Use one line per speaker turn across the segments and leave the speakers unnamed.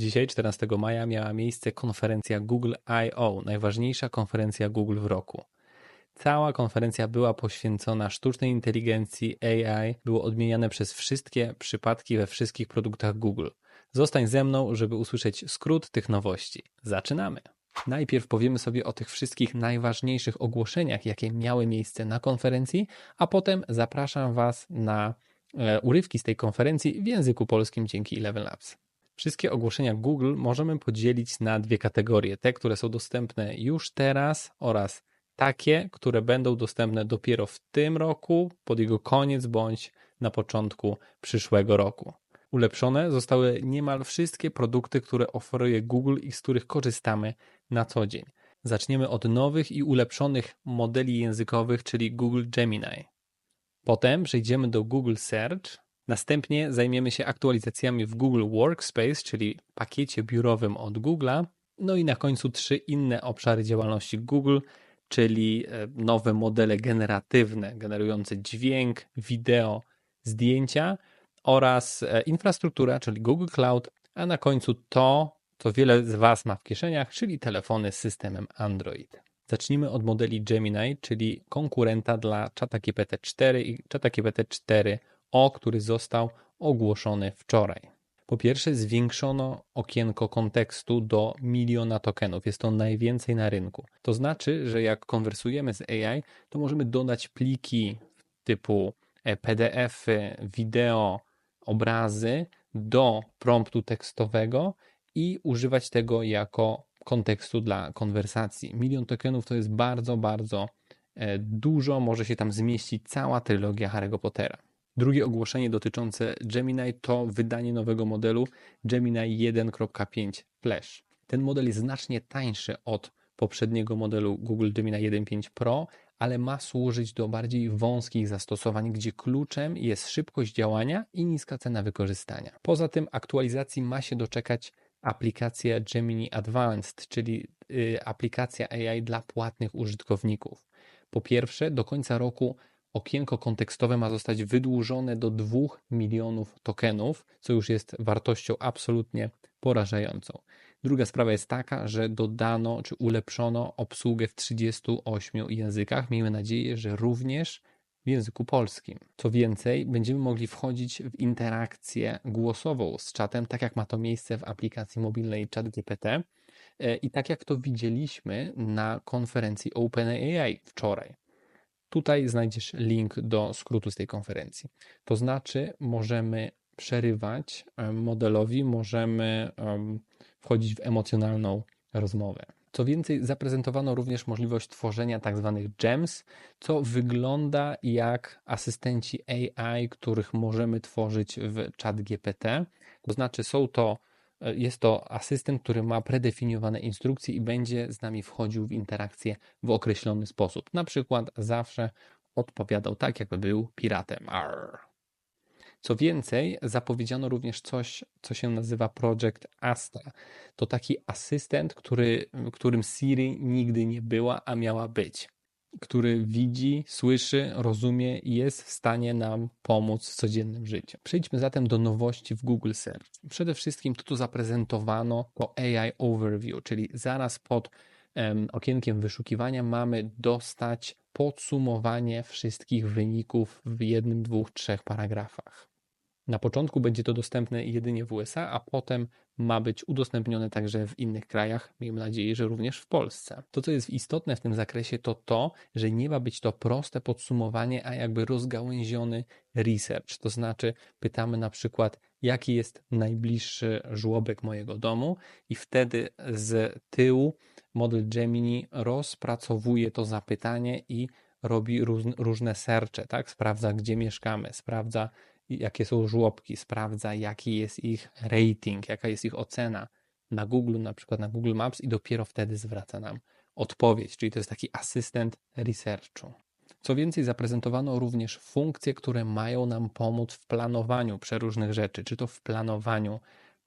Dzisiaj, 14 maja, miała miejsce konferencja Google I.O., najważniejsza konferencja Google w roku. Cała konferencja była poświęcona sztucznej inteligencji AI, było odmieniane przez wszystkie przypadki we wszystkich produktach Google. Zostań ze mną, żeby usłyszeć skrót tych nowości. Zaczynamy! Najpierw powiemy sobie o tych wszystkich najważniejszych ogłoszeniach, jakie miały miejsce na konferencji, a potem zapraszam Was na e, urywki z tej konferencji w języku polskim dzięki Eleven Labs. Wszystkie ogłoszenia Google możemy podzielić na dwie kategorie: te, które są dostępne już teraz oraz takie, które będą dostępne dopiero w tym roku, pod jego koniec bądź na początku przyszłego roku. Ulepszone zostały niemal wszystkie produkty, które oferuje Google i z których korzystamy na co dzień. Zaczniemy od nowych i ulepszonych modeli językowych, czyli Google Gemini. Potem przejdziemy do Google Search. Następnie zajmiemy się aktualizacjami w Google Workspace, czyli pakiecie biurowym od Google'a. No i na końcu trzy inne obszary działalności Google, czyli e, nowe modele generatywne, generujące dźwięk, wideo, zdjęcia oraz e, infrastruktura, czyli Google Cloud, a na końcu to, co wiele z Was ma w kieszeniach, czyli telefony z systemem Android. Zacznijmy od modeli Gemini, czyli konkurenta dla ChatGPT 4 i ChatGPT 4o, który został ogłoszony wczoraj. Po pierwsze, zwiększono okienko kontekstu do miliona tokenów. Jest to najwięcej na rynku. To znaczy, że jak konwersujemy z AI, to możemy dodać pliki typu e, PDF-y, wideo, obrazy do promptu tekstowego i używać tego jako kontekstu dla konwersacji. Milion tokenów to jest bardzo, bardzo e, dużo. Może się tam zmieścić cała trylogia Harry'ego Pottera. Drugie ogłoszenie dotyczące Gemini to wydanie nowego modelu Gemini 1.5 Flash. Ten model jest znacznie tańszy od poprzedniego modelu Google Gemini 1.5 Pro, ale ma służyć do bardziej wąskich zastosowań, gdzie kluczem jest szybkość działania i niska cena wykorzystania. Poza tym aktualizacji ma się doczekać aplikacja Gemini Advanced, czyli y, aplikacja AI dla płatnych użytkowników. Po pierwsze, do końca roku okienko kontekstowe ma zostać wydłużone do 2 milionów tokenów, co już jest wartością absolutnie porażającą. Druga sprawa jest taka, że dodano czy ulepszono obsługę w 38 językach. Miejmy nadzieję, że również w języku polskim. Co więcej, będziemy mogli wchodzić w interakcję głosową z czatem, tak jak ma to miejsce w aplikacji mobilnej ChatGPT e, i tak jak to widzieliśmy na konferencji OpenAI wczoraj. Tutaj znajdziesz link do skrótu z tej konferencji. To znaczy, możemy przerywać modelowi, możemy wchodzić w emocjonalną rozmowę. Co więcej, zaprezentowano również możliwość tworzenia. Tak gems, co wygląda jak asystenci AI, których możemy tworzyć w chat GPT. To znaczy, są to, jest to asystent, który ma predefiniowane instrukcje i będzie z nami wchodził w interakcję w określony sposób. Na przykład zawsze odpowiadał tak, jakby był piratem. Arr. Co więcej, zapowiedziano również coś, co się nazywa Project Astra. To taki asystent, który, którym Siri nigdy nie była, a miała być. Który widzi, słyszy, rozumie i jest w stanie nam pomóc w codziennym życiu. Przejdźmy zatem do nowości w Google Search. Przede wszystkim to tu zaprezentowano to AI Overview, czyli zaraz pod um, okienkiem wyszukiwania mamy dostać podsumowanie wszystkich wyników w jednym, dwóch, trzech paragrafach. Na początku będzie to dostępne jedynie w USA, a potem ma być udostępnione także w innych krajach. Miejmy nadzieję, że również w Polsce. To, co jest istotne w tym zakresie, to to, że nie ma być to proste podsumowanie, a jakby rozgałęziony research. To znaczy, pytamy na przykład, jaki jest najbliższy żłobek mojego domu, i wtedy z tyłu model Gemini rozpracowuje to zapytanie i robi różne sercze, tak? Sprawdza, gdzie mieszkamy, sprawdza, jakie są żłobki, sprawdza jaki jest ich rating, jaka jest ich ocena na Google, na przykład na Google Maps i dopiero wtedy zwraca nam odpowiedź, czyli to jest taki asystent researchu. Co więcej, zaprezentowano również funkcje, które mają nam pomóc w planowaniu przeróżnych rzeczy, czy to w planowaniu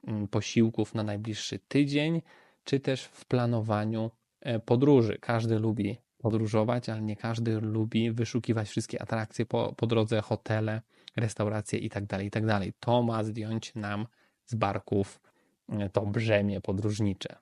mm, posiłków na najbliższy tydzień, czy też w planowaniu e, podróży. Każdy lubi podróżować, ale nie każdy lubi wyszukiwać wszystkie atrakcje po, po drodze, hotele, restauracje itd., tak itd. Tak to ma zdjąć nam z barków to brzemię podróżnicze.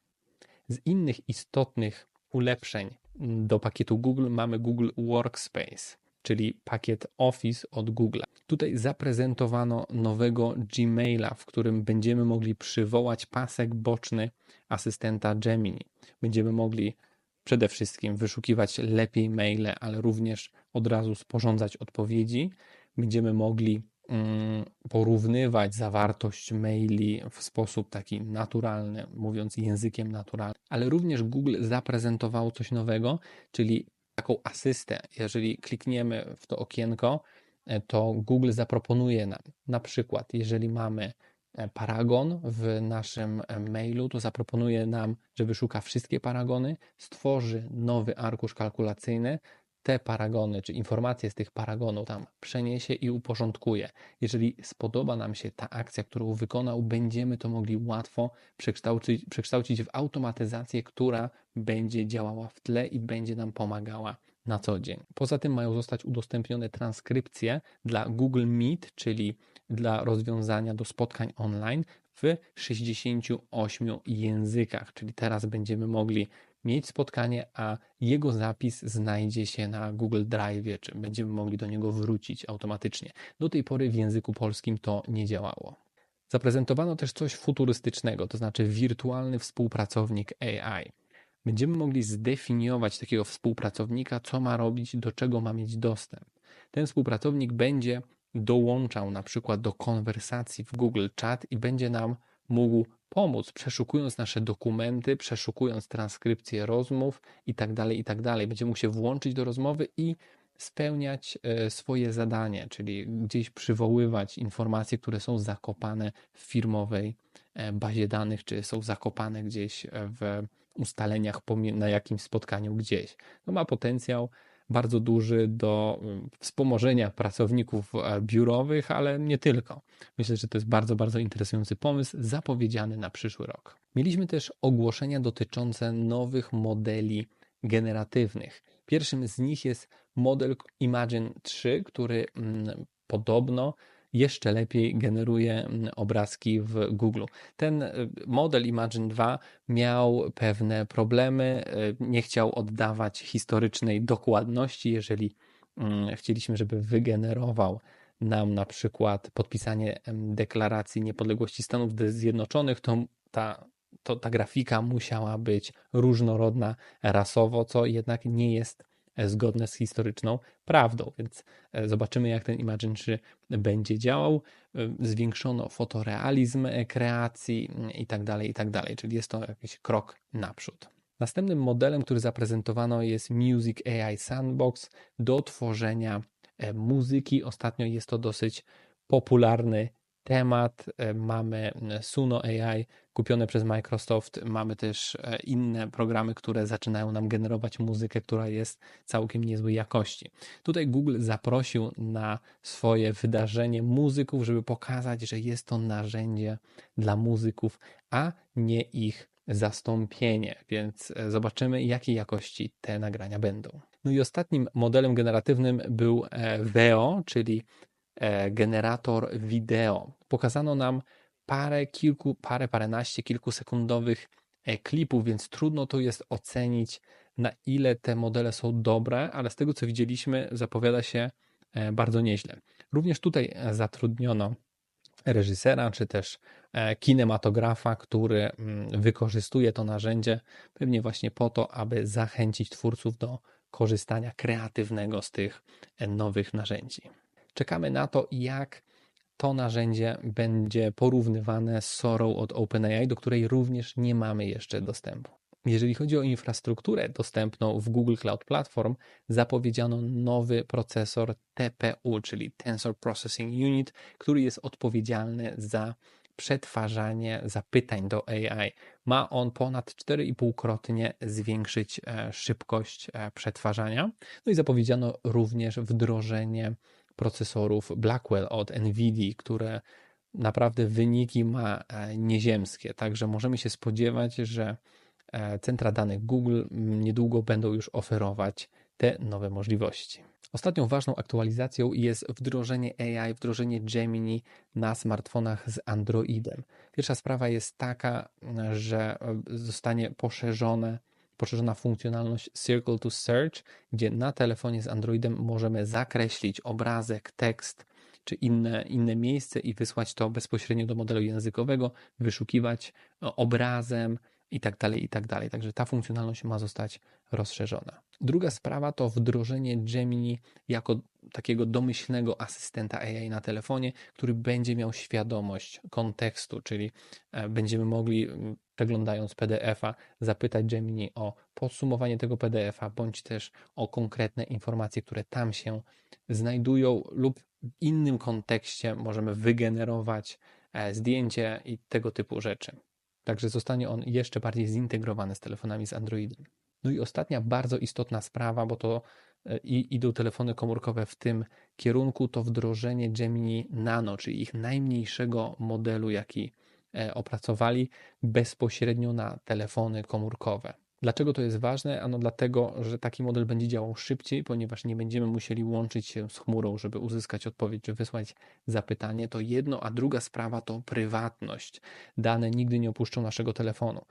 Z innych istotnych ulepszeń do pakietu Google mamy Google Workspace, czyli pakiet Office od Google. Tutaj zaprezentowano nowego Gmaila, w którym będziemy mogli przywołać pasek boczny asystenta Gemini. Będziemy mogli przede wszystkim wyszukiwać lepiej maile, ale również od razu sporządzać odpowiedzi. Będziemy mogli mm, porównywać zawartość maili w sposób taki naturalny, mówiąc językiem naturalnym, ale również Google zaprezentowało coś nowego, czyli taką asystę. Jeżeli klikniemy w to okienko, e, to Google zaproponuje nam, na przykład, jeżeli mamy e, paragon w naszym e, mailu, to zaproponuje nam, że wyszuka wszystkie paragony, stworzy nowy arkusz kalkulacyjny, te paragony, czy informacje z tych paragonów tam przeniesie i uporządkuje. Jeżeli spodoba nam się ta akcja, którą wykonał, będziemy to mogli łatwo przekształcić, przekształcić w automatyzację, która będzie działała w tle i będzie nam pomagała na co dzień. Poza tym mają zostać udostępnione transkrypcje dla Google Meet, czyli dla rozwiązania do spotkań online w 68 językach, czyli teraz będziemy mogli mieć spotkanie, a jego zapis znajdzie się na Google Drive, czy będziemy mogli do niego wrócić automatycznie. Do tej pory w języku polskim to nie działało. Zaprezentowano też coś futurystycznego, to znaczy wirtualny współpracownik AI. Będziemy mogli zdefiniować takiego współpracownika, co ma robić, do czego ma mieć dostęp. Ten współpracownik będzie dołączał na przykład do konwersacji w Google Chat i będzie nam mógł pomóc, przeszukując nasze dokumenty, przeszukując transkrypcje rozmów i tak dalej, i tak. Będzie mógł się włączyć do rozmowy i spełniać e, swoje zadanie, czyli gdzieś przywoływać informacje, które są zakopane w firmowej e, bazie danych, czy są zakopane gdzieś w ustaleniach na jakimś spotkaniu gdzieś. To ma potencjał bardzo duży do mm, wspomożenia pracowników e, biurowych, ale nie tylko. Myślę, że to jest bardzo, bardzo interesujący pomysł, zapowiedziany na przyszły rok. Mieliśmy też ogłoszenia dotyczące nowych modeli generatywnych. Pierwszym z nich jest model Imagine 3, który mm, podobno jeszcze lepiej generuje mm, obrazki w Google. Ten y, model Imagine 2 miał pewne problemy, y, nie chciał oddawać historycznej dokładności, jeżeli mm, chcieliśmy, żeby wygenerował nam na przykład podpisanie deklaracji niepodległości Stanów Zjednoczonych, to ta, to ta grafika musiała być różnorodna rasowo, co jednak nie jest zgodne z historyczną prawdą. Więc e, zobaczymy, jak ten Imagine 3 będzie działał. E, zwiększono fotorealizm kreacji mm, i tak tak. Czyli jest to jakiś krok naprzód. Następnym modelem, który zaprezentowano jest Music AI Sandbox do tworzenia muzyki. Ostatnio jest to dosyć popularny temat. E, mamy Suno AI kupione przez Microsoft. Mamy też e, inne programy, które zaczynają nam generować muzykę, która jest całkiem niezłej jakości. Tutaj Google zaprosił na swoje wydarzenie muzyków, żeby pokazać, że jest to narzędzie dla muzyków, a nie ich zastąpienie, więc e, zobaczymy, jakiej jakości te nagrania będą. No i ostatnim modelem generatywnym był VEO, czyli generator wideo. Pokazano nam parę, kilku, parę, paręnaście, kilkusekundowych e, klipów, więc trudno to jest ocenić, na ile te modele są dobre, ale z tego co widzieliśmy, zapowiada się e, bardzo nieźle. Również tutaj zatrudniono reżysera, czy też kinematografa, który mm, wykorzystuje to narzędzie pewnie właśnie po to, aby zachęcić twórców do korzystania kreatywnego z tych nowych narzędzi. Czekamy na to, jak to narzędzie będzie porównywane z Sorą od OpenAI, do której również nie mamy jeszcze dostępu. Jeżeli chodzi o infrastrukturę dostępną w Google Cloud Platform, zapowiedziano nowy procesor TPU, czyli Tensor Processing Unit, który jest odpowiedzialny za przetwarzanie zapytań do AI. Ma on ponad 4,5-krotnie zwiększyć e, szybkość e, przetwarzania. No i zapowiedziano również wdrożenie procesorów Blackwell od Nvidia, które naprawdę wyniki ma e, nieziemskie. Także możemy się spodziewać, że e, centra danych Google niedługo będą już oferować te nowe możliwości. Ostatnią ważną aktualizacją jest wdrożenie AI, wdrożenie Gemini na smartfonach z Androidem. Pierwsza sprawa jest taka, że e, zostanie poszerzone, poszerzona funkcjonalność Circle to Search, gdzie na telefonie z Androidem możemy zakreślić obrazek, tekst czy inne, inne miejsce i wysłać to bezpośrednio do modelu językowego, wyszukiwać e, obrazem i tak dalej, i tak dalej. Także ta funkcjonalność ma zostać rozszerzona. Druga sprawa to wdrożenie Gemini jako takiego domyślnego asystenta AI na telefonie, który będzie miał świadomość kontekstu, czyli e, będziemy mogli, przeglądając PDF-a, zapytać Gemini o podsumowanie tego PDF-a, bądź też o konkretne informacje, które tam się znajdują, lub w innym kontekście możemy wygenerować e, zdjęcie i tego typu rzeczy. Także zostanie on jeszcze bardziej zintegrowany z telefonami z Androidem. No i ostatnia bardzo istotna sprawa, bo to i idą telefony komórkowe w tym kierunku, to wdrożenie Gemini Nano, czyli ich najmniejszego modelu, jaki e, opracowali bezpośrednio na telefony komórkowe. Dlaczego to jest ważne? Ano dlatego, że taki model będzie działał szybciej, ponieważ nie będziemy musieli łączyć się z chmurą, żeby uzyskać odpowiedź czy wysłać zapytanie. To jedno, a druga sprawa to prywatność. Dane nigdy nie opuszczą naszego telefonu.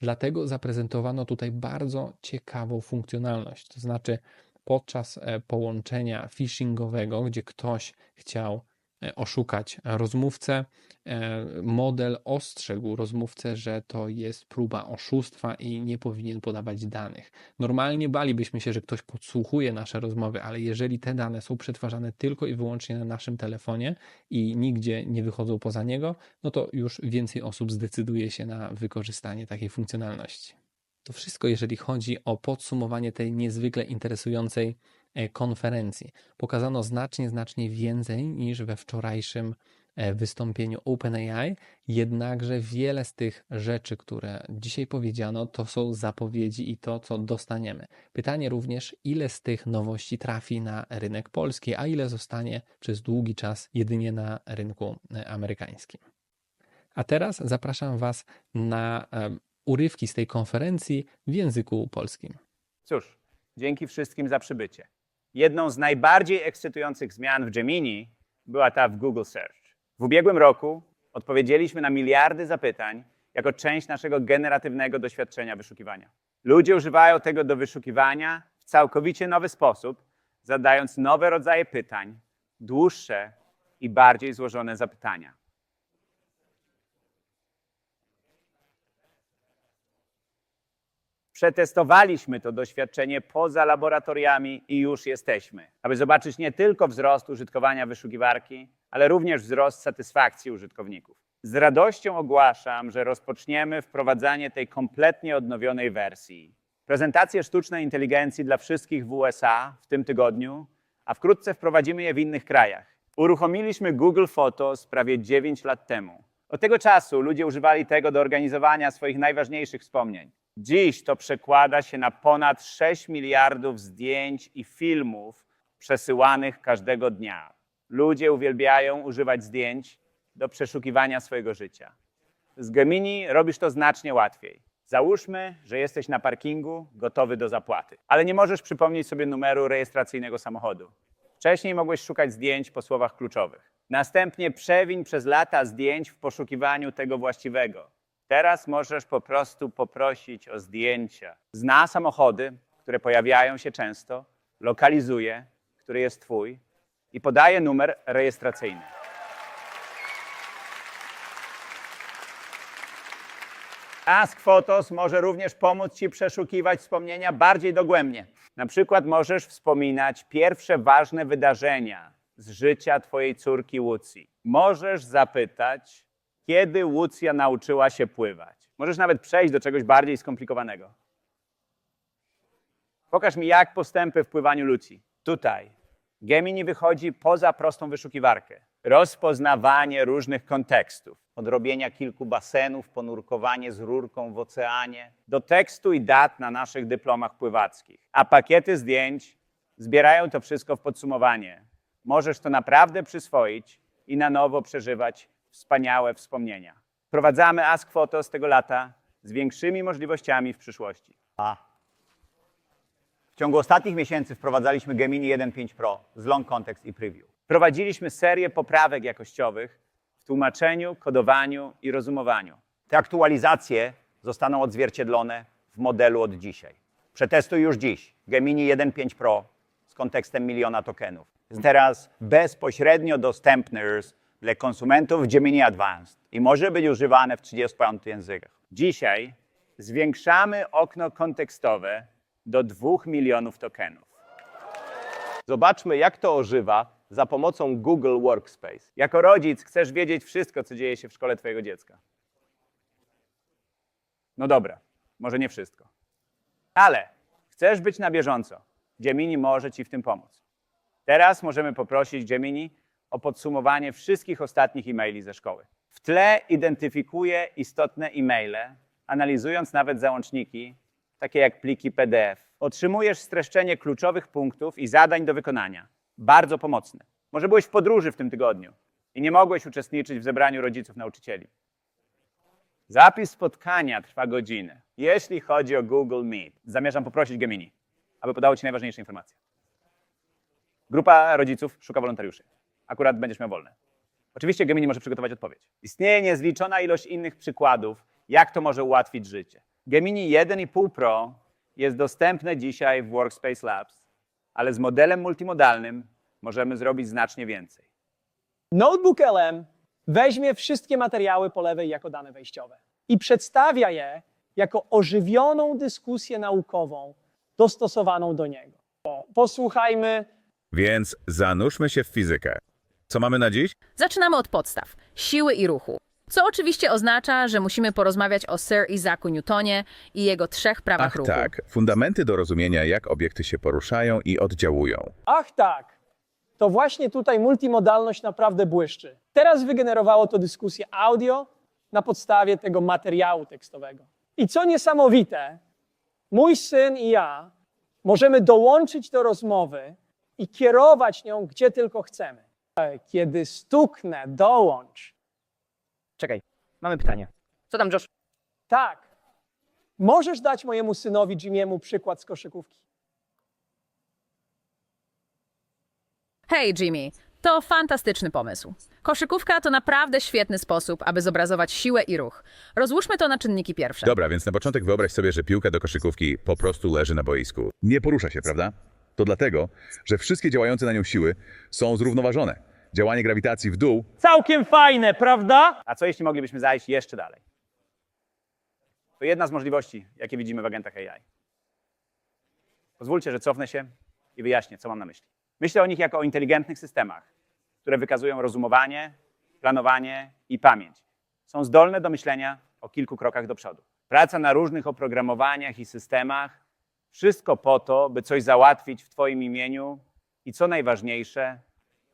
Dlatego zaprezentowano tutaj bardzo ciekawą funkcjonalność. To znaczy, podczas e, połączenia phishingowego, gdzie ktoś chciał e, oszukać rozmówcę, e, model ostrzegł rozmówcę, że to jest próba oszustwa i nie powinien podawać danych. Normalnie balibyśmy się, że ktoś podsłuchuje nasze rozmowy, ale jeżeli te dane są przetwarzane tylko i wyłącznie na naszym telefonie i nigdzie nie wychodzą poza niego, no to już więcej osób zdecyduje się na wykorzystanie takiej funkcjonalności. To wszystko, jeżeli chodzi o podsumowanie tej niezwykle interesującej e, konferencji. Pokazano znacznie, znacznie więcej niż we wczorajszym e, wystąpieniu OpenAI, jednakże wiele z tych rzeczy, które dzisiaj powiedziano, to są zapowiedzi i to, co dostaniemy. Pytanie również, ile z tych nowości trafi na rynek polski, a ile zostanie przez długi czas jedynie na rynku e, amerykańskim. A teraz zapraszam Was na urywki z tej konferencji w języku polskim.
Cóż, dzięki wszystkim za przybycie. Jedną z najbardziej ekscytujących zmian w Gemini była ta w Google Search. W ubiegłym roku odpowiedzieliśmy na miliardy zapytań jako część naszego generatywnego doświadczenia wyszukiwania. Ludzie używają tego do wyszukiwania w całkowicie nowy sposób, zadając nowe rodzaje pytań, dłuższe i bardziej złożone zapytania. Przetestowaliśmy to doświadczenie poza laboratoriami i już jesteśmy, aby zobaczyć nie tylko wzrost użytkowania wyszukiwarki, ale również wzrost satysfakcji użytkowników. Z radością ogłaszam, że rozpoczniemy wprowadzanie tej kompletnie odnowionej wersji. Prezentacje sztucznej inteligencji dla wszystkich w USA w tym tygodniu, a wkrótce wprowadzimy je w innych krajach. Uruchomiliśmy Google Photos prawie 9 lat temu. Od tego czasu ludzie używali tego do organizowania swoich najważniejszych wspomnień. Dziś to przekłada się na ponad 6 miliardów zdjęć i filmów przesyłanych każdego dnia. Ludzie uwielbiają używać zdjęć do przeszukiwania swojego życia. Z Gemini robisz to znacznie łatwiej. Załóżmy, że jesteś na parkingu, gotowy do zapłaty, ale nie możesz przypomnieć sobie numeru rejestracyjnego samochodu. Wcześniej mogłeś szukać zdjęć po słowach kluczowych. Następnie przewiń przez lata zdjęć w poszukiwaniu tego właściwego. Teraz możesz po prostu poprosić o zdjęcia. Zna samochody, które pojawiają się często, lokalizuje, który jest Twój i podaje numer rejestracyjny. Ask Photos może również pomóc Ci przeszukiwać wspomnienia bardziej dogłębnie. Na przykład możesz wspominać pierwsze ważne wydarzenia z życia Twojej córki Łucji. Możesz zapytać, kiedy Łucja nauczyła się pływać. Możesz nawet przejść do czegoś bardziej skomplikowanego. Pokaż mi, jak postępy w pływaniu Lucji. Tutaj. Gemini wychodzi poza prostą wyszukiwarkę. Rozpoznawanie różnych kontekstów. Od robienia kilku basenów, ponurkowanie z rurką w oceanie, do tekstu i dat na naszych dyplomach pływackich. A pakiety zdjęć zbierają to wszystko w podsumowanie. Możesz to naprawdę przyswoić i na nowo przeżywać wspaniałe wspomnienia. Wprowadzamy Ask Photo z tego lata z większymi możliwościami w przyszłości.
A. W ciągu ostatnich miesięcy wprowadzaliśmy Gemini 1.5 Pro z Long Context i Preview.
Wprowadziliśmy serię poprawek jakościowych, w tłumaczeniu, kodowaniu i rozumowaniu.
Te aktualizacje zostaną odzwierciedlone w modelu od dzisiaj. Przetestuj już dziś Gemini 1.5 Pro z kontekstem miliona tokenów. Jest teraz bezpośrednio dostępny dla konsumentów Gemini Advanced i może być używane w 35 językach.
Dzisiaj zwiększamy okno kontekstowe do 2 milionów tokenów.
Zobaczmy, jak to ożywa za pomocą Google Workspace.
Jako rodzic chcesz wiedzieć wszystko, co dzieje się w szkole Twojego dziecka. No dobra, może nie wszystko. Ale chcesz być na bieżąco. Gemini może Ci w tym pomóc. Teraz możemy poprosić Gemini o podsumowanie wszystkich ostatnich e-maili ze szkoły. W tle identyfikuje istotne e-maile, analizując nawet załączniki, takie jak pliki PDF. Otrzymujesz streszczenie kluczowych punktów i zadań do wykonania. Bardzo pomocne. Może byłeś w podróży w tym tygodniu i nie mogłeś uczestniczyć w zebraniu rodziców nauczycieli. Zapis spotkania trwa godzinę. Jeśli chodzi o Google Meet, zamierzam poprosić Gemini, aby podało Ci najważniejsze informacje. Grupa rodziców szuka wolontariuszy. Akurat będziesz miał wolne. Oczywiście Gemini może przygotować odpowiedź. Istnieje niezliczona ilość innych przykładów, jak to może ułatwić życie. Gemini 1,5 Pro jest dostępne dzisiaj w Workspace Labs, ale z modelem multimodalnym możemy zrobić znacznie więcej.
Notebook LM weźmie wszystkie materiały po lewej jako dane wejściowe i przedstawia je jako ożywioną dyskusję naukową dostosowaną do niego. O, Posłuchajmy
Więc zanurzmy się w fizykę. Co mamy na dziś?
Zaczynamy od podstaw siły i ruchu. Co oczywiście oznacza, że musimy porozmawiać o Sir Isaacu Newtonie i jego trzech prawach
Ach
ruchu.
tak, fundamenty do rozumienia, jak obiekty się poruszają i oddziałują.
Ach tak, to właśnie tutaj multimodalność naprawdę błyszczy. Teraz wygenerowało to dyskusję audio na podstawie tego materiału tekstowego. I co niesamowite, mój syn i ja możemy dołączyć do rozmowy i kierować nią gdzie tylko chcemy. Kiedy stuknę dołącz,
Czekaj, mamy pytanie. Co tam, Josh?
tak, możesz dać mojemu synowi Jimiemu przykład z koszykówki?
Hej Jimmy, to fantastyczny pomysł. Koszykówka to naprawdę świetny sposób, aby zobrazować siłę i ruch. Rozłóżmy to na czynniki pierwsze.
Dobra, więc na początek wyobraź sobie, że piłka do koszykówki po prostu leży na boisku. Nie porusza się, prawda? To dlatego, że wszystkie działające na nią siły są zrównoważone. Działanie grawitacji w dół
Całkiem fajne, prawda?
A co jeśli moglibyśmy zajść jeszcze dalej? To jedna z możliwości, jakie widzimy w agentach AI. Pozwólcie, że cofnę się i wyjaśnię, co mam na myśli. Myślę o nich jako o inteligentnych systemach, które wykazują rozumowanie, planowanie i pamięć. Są zdolne do myślenia o kilku krokach do przodu. Praca na różnych oprogramowaniach i systemach, wszystko po to, by coś załatwić w Twoim imieniu i co najważniejsze,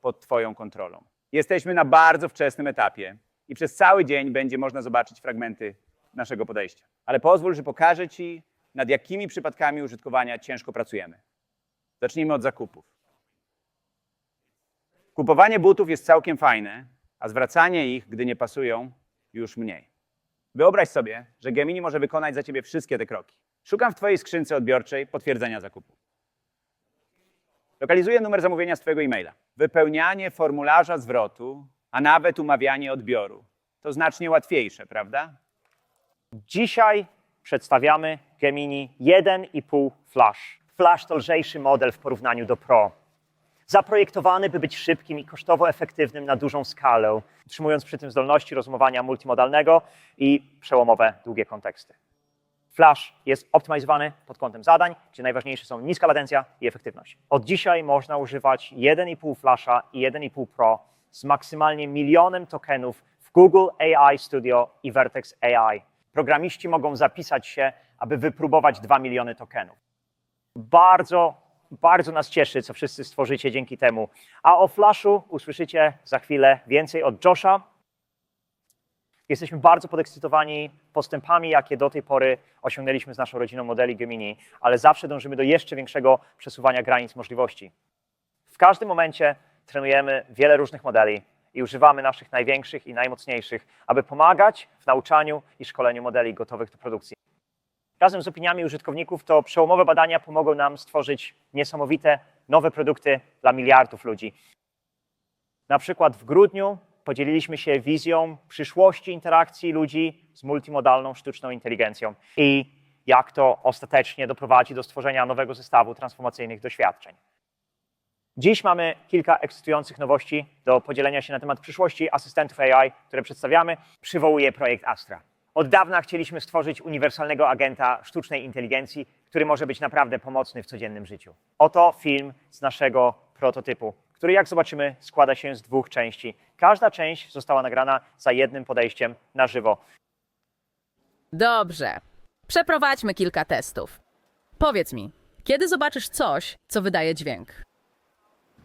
pod Twoją kontrolą. Jesteśmy na bardzo wczesnym etapie i przez cały dzień będzie można zobaczyć fragmenty naszego podejścia. Ale pozwól, że pokażę Ci, nad jakimi przypadkami użytkowania ciężko pracujemy. Zacznijmy od zakupów. Kupowanie butów jest całkiem fajne, a zwracanie ich, gdy nie pasują, już mniej. Wyobraź sobie, że Gemini może wykonać za Ciebie wszystkie te kroki. Szukam w Twojej skrzynce odbiorczej potwierdzenia zakupu. Lokalizuję numer zamówienia z Twojego e-maila. Wypełnianie formularza zwrotu, a nawet umawianie odbioru. To znacznie łatwiejsze, prawda?
Dzisiaj przedstawiamy Gemini 1,5 Flash. Flash to lżejszy model w porównaniu do Pro. Zaprojektowany, by być szybkim i kosztowo efektywnym na dużą skalę, utrzymując przy tym zdolności rozumowania multimodalnego i przełomowe długie konteksty. Flash jest optymalizowany pod kątem zadań, gdzie najważniejsze są niska latencja i efektywność. Od dzisiaj można używać 1,5 Flasha i 1,5 Pro z maksymalnie milionem tokenów w Google AI Studio i Vertex AI. Programiści mogą zapisać się, aby wypróbować 2 miliony tokenów. Bardzo, bardzo nas cieszy, co wszyscy stworzycie dzięki temu. A o Flashu usłyszycie za chwilę więcej od Josha, Jesteśmy bardzo podekscytowani postępami, jakie do tej pory osiągnęliśmy z naszą rodziną modeli Gemini, ale zawsze dążymy do jeszcze większego przesuwania granic możliwości. W każdym momencie trenujemy wiele różnych modeli i używamy naszych największych i najmocniejszych, aby pomagać w nauczaniu i szkoleniu modeli gotowych do produkcji. Razem z opiniami użytkowników to przełomowe badania pomogą nam stworzyć niesamowite nowe produkty dla miliardów ludzi. Na przykład w grudniu podzieliliśmy się wizją przyszłości interakcji ludzi z multimodalną sztuczną inteligencją i jak to ostatecznie doprowadzi do stworzenia nowego zestawu transformacyjnych doświadczeń. Dziś mamy kilka ekscytujących nowości do podzielenia się na temat przyszłości asystentów AI, które przedstawiamy. Przywołuję projekt Astra. Od dawna chcieliśmy stworzyć uniwersalnego agenta sztucznej inteligencji, który może być naprawdę pomocny w codziennym życiu. Oto film z naszego prototypu, który jak zobaczymy składa się z dwóch części. Każda część została nagrana za jednym podejściem na żywo.
Dobrze. Przeprowadźmy kilka testów. Powiedz mi, kiedy zobaczysz coś, co wydaje dźwięk?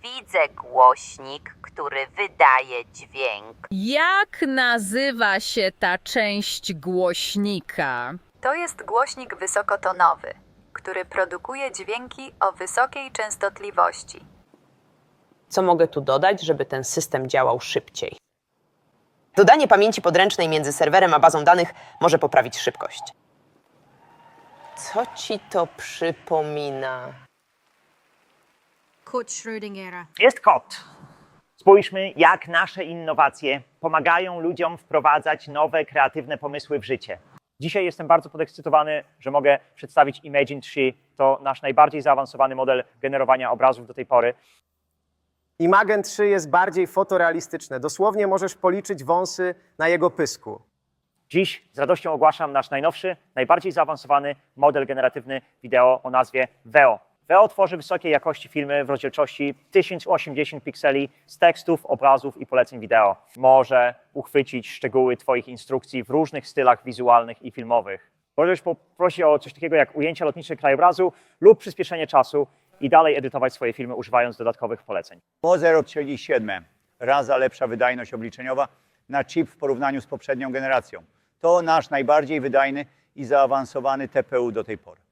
Widzę głośnik, który wydaje dźwięk.
Jak nazywa się ta część głośnika?
To jest głośnik wysokotonowy, który produkuje dźwięki o wysokiej częstotliwości.
Co mogę tu dodać, żeby ten system działał szybciej? Dodanie pamięci podręcznej między serwerem a bazą danych może poprawić szybkość. Co ci to przypomina?
Kod Schrödingera.
Jest kot. Spójrzmy, jak nasze innowacje pomagają ludziom wprowadzać nowe, kreatywne pomysły w życie. Dzisiaj jestem bardzo podekscytowany, że mogę przedstawić Imagine 3. To nasz najbardziej zaawansowany model generowania obrazów do tej pory.
Imagen 3 jest bardziej fotorealistyczne. Dosłownie możesz policzyć wąsy na jego pysku.
Dziś z radością ogłaszam nasz najnowszy, najbardziej zaawansowany model generatywny wideo o nazwie Veo. Veo tworzy wysokiej jakości filmy w rozdzielczości 1080 pikseli z tekstów, obrazów i poleceń wideo. Może uchwycić szczegóły Twoich instrukcji w różnych stylach wizualnych i filmowych. Możesz poprosić o coś takiego jak ujęcie lotnicze krajobrazu lub przyspieszenie czasu i dalej edytować swoje filmy używając dodatkowych poleceń.
Mozer odcięli 7, raza lepsza wydajność obliczeniowa na chip w porównaniu z poprzednią generacją. To nasz najbardziej wydajny i zaawansowany TPU do tej pory.